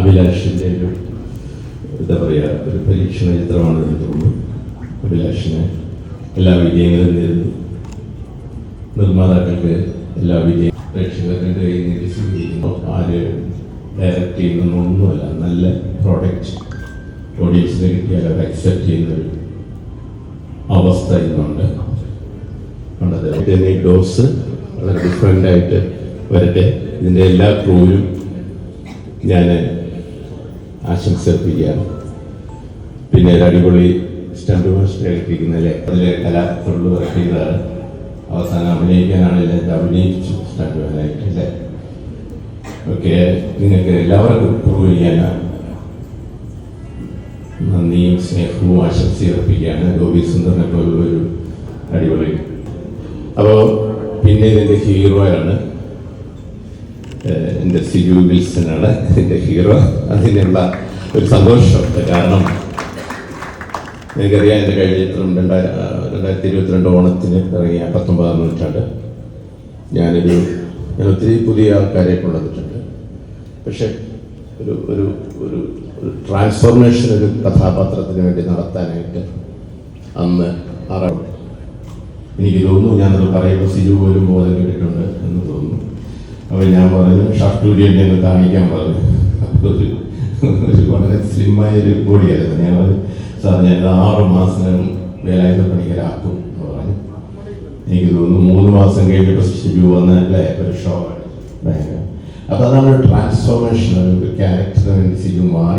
അഭിലാഷിന്റെ ഒരു എന്താ പറയുക ഒരു പരീക്ഷണ ചിത്രമാണ് തോന്നുന്നു അഭിലാഷിന് എല്ലാ വിജയങ്ങളും നേരുന്നു നിർമ്മാതാക്കൾക്ക് എല്ലാ വിജയം പ്രേക്ഷകരുടെ കയ്യിൽ നിന്ന് സ്വീകരിക്കുന്നു. ആര് ഡയറക്റ്റ് ചെയ്യുന്നൊന്നുമല്ല നല്ല പ്രോഡക്റ്റ് ഓഡിയൻസിന് കിട്ടിയാൽ അവർ അക്സെപ്റ്റ് ചെയ്യുന്നൊരു അവസ്ഥ ഇന്നുണ്ട്. ഉണ്ടത് ഇതിന്റെ ഡോസ് വളരെ ഡിഫറെന്റ് ആയിട്ട് വരട്ടെ. ഇതിന്റെ എല്ലാ ക്രൂവിലും ഞാൻ ആശംസ അർപ്പിക്കുകയാണ് പിന്നെ അടിപൊളി സ്റ്റാമ്പ് മാസ്റ്റർ ഏൽപ്പിക്കുന്നതിലെ അതിലെ കലാഫുള്ള് വർക്ക് ചെയ്തതാണ് അവസാനം അഭിനയിക്കാനാണെങ്കിൽ അത് അഭിനയിച്ചു സ്റ്റാമ്പ് മാനായിട്ട് അല്ലേ? ഓക്കെ നിങ്ങൾക്ക് എല്ലാവർക്കും പ്രൂവ് ചെയ്യാനാണ് നന്ദിയും സ്നേഹവും ആശംസയും അർപ്പിക്കുകയാണ് ഗോപി സുന്ദറിനെ പോലുള്ള ഒരു അടിപൊളി. അപ്പോൾ പിന്നെ ഇതിന്റെ ഹീറോയാണ് എന്റെ സിജു വിൽസനാണ് എന്റെ ഹീറോ. അതിനുള്ള ഒരു സന്തോഷം കാരണം എനിക്കറിയാം എന്റെ കഴിഞ്ഞ ചിത്രം രണ്ടായിരം രണ്ടായിരത്തി ഇരുപത്തിരണ്ട് ഓണത്തിന് ഇറങ്ങിയ പത്തൊമ്പതാം നൂറ്റാണ്ട് ഞാനൊരു ഞാൻ ഒത്തിരി പുതിയ ആൾക്കാരെ കൊണ്ടുവന്നിട്ടുണ്ട് പക്ഷെ ഒരു ഒരു ഒരു ഒരു ട്രാൻസ്ഫോർമേഷൻ ഒരു കഥാപാത്രത്തിന് വേണ്ടി നടത്താനായിട്ട് അന്ന് ആറാം എനിക്ക് തോന്നുന്നു ഞാനത് പറയുമ്പോൾ സിജു പോലും ബോധം കേട്ടിട്ടുണ്ട് എന്ന് തോന്നുന്നു. അപ്പോൾ ഞാൻ പറഞ്ഞു ഷർട്ടൂരി എന്നെ ഒന്ന് കാണിക്കാൻ പറഞ്ഞു. അപ്പോൾ ഒരു വളരെ സ്ലിമായ ഒരു ബോഡിയായിരുന്നു. ഞാൻ പറഞ്ഞു സാർ ഞാൻ ആറു മാസം വേലായുധ പണിക്കരാക്കും എന്ന് പറഞ്ഞു. എനിക്ക് തോന്നുന്നു മൂന്ന് മാസം കഴിഞ്ഞിട്ട് ഷിബു വന്ന ഒരു ഷോ ഭയങ്കര. അപ്പോൾ അതാണ് ട്രാൻസ്ഫോർമേഷൻ വേണ്ടി മാറി